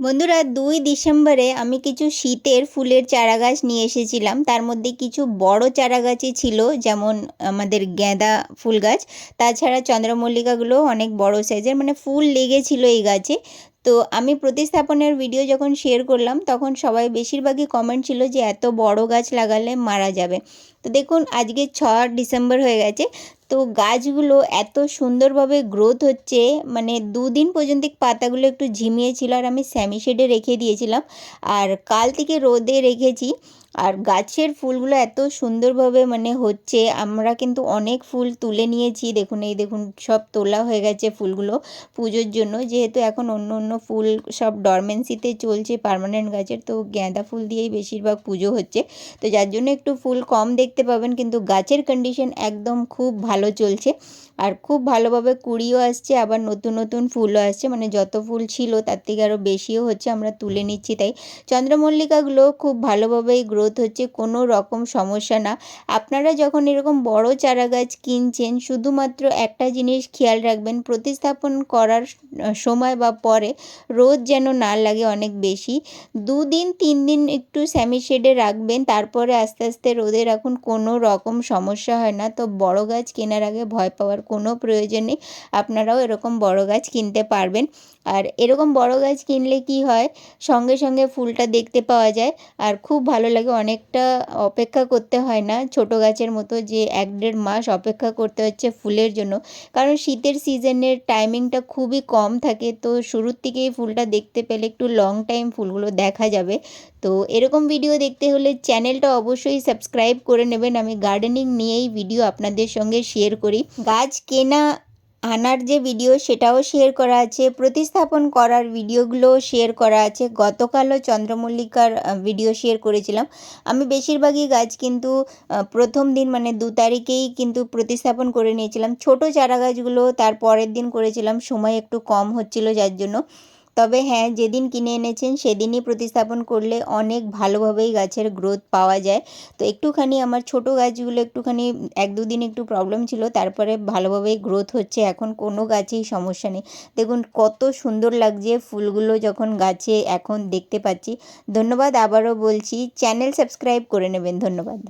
বন্ধুরা, দুই ডিসেম্বরে আমি কিছু শীতের ফুলের চারা গাছ নিয়ে এসেছিলাম। তার মধ্যে কিছু বড় চারা গাছই ছিল, যেমন আমাদের গাঁদা ফুল গাছ তাছাড়া চন্দ্রমল্লিকাগুলো অনেক বড় সাইজের মানে ফুল লেগেছিল এই গাছে। তো আমি প্রতিস্থাপনের ভিডিও যখন শেয়ার করলাম, তখন সবাই বেশিরভাগই কমেন্ট ছিল যে, এত বড় গাছ লাগালে মারা যাবে। তো দেখুন, আজকে ছ ডিসেম্বর হয়ে গেছে। তো গাছগুলো এত সুন্দরভাবে গ্রোথ হচ্ছে মানে দুদিন পর্যন্ত পাতাগুলো একটু ঝিমিয়েছিল আর আমি স্যামি শেডে রেখে দিয়েছিলাম। আর কাল থেকে রোদে রেখেছি। আর গাছের ফুলগুলো এত সুন্দরভাবে মানে হচ্ছে, আমরা কিন্তু অনেক ফুল তুলে নিয়েছি। দেখুন, এই দেখুন, সব তোলা হয়ে গেছে ফুলগুলো পুজোর জন্য। যেহেতু এখন অন্য অন্য ফুল সব ডরমেন্সিতে চলছে পার্মানেন্ট গাছের, তো গাঁদা ফুল দিয়েই বেশিরভাগ পুজো হচ্ছে। তো যার জন্য একটু ফুল কম দেখতে পাবেন, কিন্তু গাছের কন্ডিশন একদম খুব ভালো চলছে। আর খুব ভালোভাবে কুড়িও আসছে, আবার নতুন নতুন ফুলও আসছে। মানে যত ফুল ছিল, তার থেকে আরও বেশিও হচ্ছে, আমরা তুলে নিচ্ছি তাই। চন্দ্রমল্লিকাগুলো খুব ভালোভাবেই গ্রোথ হচ্ছে, কোনো রকম সমস্যা না। আপনারা যখন এরকম বড় চারা গাছ কিনছেন, শুধুমাত্র একটা জিনিস খেয়াল রাখবেন, প্রতিস্থাপন করার সময় বা পরে রোদ যেন না লাগে অনেক বেশি। দুদিন তিন দিন একটু স্যামি শেডে রাখবেন, তারপরে আস্তে আস্তে রোদে রাখুন, কোনো রকম সমস্যা হয় না। তো বড় গাছ কেনার আগে ভয় পাওয়ার কোনো প্রয়োজন নেই, আপনারাও এরকম বড় গাছ কিনতে পারবেন। আর এরকম বড় গাছ কিনলে কি হয়, সঙ্গে সঙ্গে ফুলটা দেখতে পাওয়া যায়, আর খুব ভালো লাগে অনেকটা অপেক্ষা করতে হয় না। ছোট গাছের মতো যে এক দেড় মাস অপেক্ষা করতে হচ্ছে ফুলের জন্য। কারণ শীতের সিজনের টাইমিংটা খুবই কম থাকে। তো শুরুর থেকেই ফুলটা দেখতে পেলে একটু লং টাইম ফুলগুলো দেখা যাবে। তো এরকম ভিডিও দেখতে হলে চ্যানেলটা অবশ্যই সাবস্ক্রাইব করে নেবেন। আমি গার্ডেনিং নিয়েই ভিডিও আপনাদের সঙ্গে শেয়ার করি। গাছ কেনা আনার যে ভিডিও সেটাও শেয়ার করা আছে, প্রতিস্থাপন করার ভিডিওগুলোও শেয়ার করা আছে। গতকালও চন্দ্রমল্লিকার ভিডিও শেয়ার করেছিলাম। আমি বেশিরভাগই গাছ কিন্তু প্রথম দিন মানে দু তারিখেই কিন্তু প্রতিস্থাপন করে নিয়েছিলাম। ছোট চারা গাছগুলো তার পরের দিন করেছিলাম। সময় একটু কম হচ্ছিল যার জন্য। তবে হ্যাঁ যেদিন কিনে এনেছেন সেদিনই প্রতিস্থাপন করলে অনেক ভালোভাবেই গাছের গ্রোথ পাওয়া যায়। তো একটুখানি আমার ছোট গাছগুলো একটুখানি, এক দুদিন একটু প্রবলেম ছিল, তারপরে ভালোভাবেই গ্রোথ হচ্ছে। এখন কোনো গাছেই সমস্যা নেই। দেখুন, কত সুন্দর লাগছে ফুলগুলো যখন গাছে এখন দেখতে পাচ্ছি। ধন্যবাদ, আবারও বলছি চ্যানেল সাবস্ক্রাইব করে নেবেন। ধন্যবাদ।